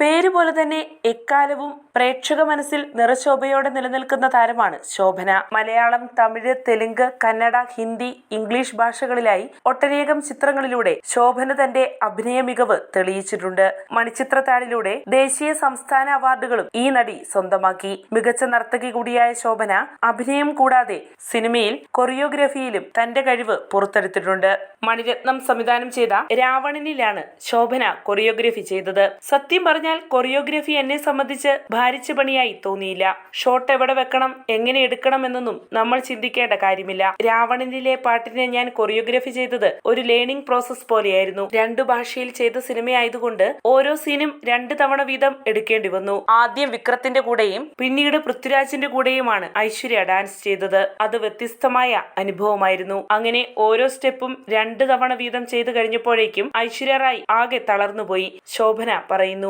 പേര് പോലെ തന്നെ എക്കാലവും പ്രേക്ഷക മനസ്സിൽ നിറശോഭയോടെ നിലനിൽക്കുന്ന താരമാണ് ശോഭന. മലയാളം തമിഴ് തെലുങ്ക് കന്നഡ ഹിന്ദി ഇംഗ്ലീഷ് ഭാഷകളിലായി ഒട്ടനേകം ചിത്രങ്ങളിലൂടെ ശോഭന തന്റെ അഭിനയ മികവ് തെളിയിച്ചിട്ടുണ്ട്. മണിച്ചിത്രത്താഴിലൂടെ ദേശീയ സംസ്ഥാന അവാർഡുകളും ഈ നടി സ്വന്തമാക്കി. മികച്ച നർത്തകി കൂടിയായ ശോഭന അഭിനയം കൂടാതെ സിനിമയിൽ കൊറിയോഗ്രഫിയിലും തന്റെ കഴിവ് പുറത്തെടുത്തിട്ടുണ്ട്. മണിരത്നം സംവിധാനം ചെയ്ത രാവണനിലാണ് ശോഭന കൊറിയോഗ്രഫി ചെയ്തത്. സത്യം പറഞ്ഞാൽ കൊറിയോഗ്രഫി എന്നെ സംബന്ധിച്ച് ഭാരിച്ച പണിയായി തോന്നിയില്ല. ഷോട്ട് എവിടെ വെക്കണം എങ്ങനെ എടുക്കണം എന്നൊന്നും നമ്മൾ ചിന്തിക്കേണ്ട കാര്യമില്ല. രാവണനിലെ പാട്ടിനെ ഞാൻ കൊറിയോഗ്രഫി ചെയ്തത് ഒരു ലേണിംഗ് പ്രോസസ് പോലെയായിരുന്നു. രണ്ടു ഭാഷയിൽ ചെയ്ത സിനിമയായതുകൊണ്ട് ഓരോ സീനും രണ്ട് തവണ വീതം എടുക്കേണ്ടി വന്നു. ആദ്യം വിക്രത്തിന്റെ കൂടെയും പിന്നീട് പൃഥ്വിരാജിന്റെ കൂടെയുമാണ് ഐശ്വര്യ ഡാൻസ് ചെയ്തത്. അത് വ്യത്യസ്തമായ അനുഭവമായിരുന്നു. അങ്ങനെ ഓരോ സ്റ്റെപ്പും രണ്ട് തവണ വീതം ചെയ്തു കഴിഞ്ഞപ്പോഴേക്കും ഐശ്വര്യ റായ് ആകെ തളർന്നുപോയി. ശോഭന പറയുന്നു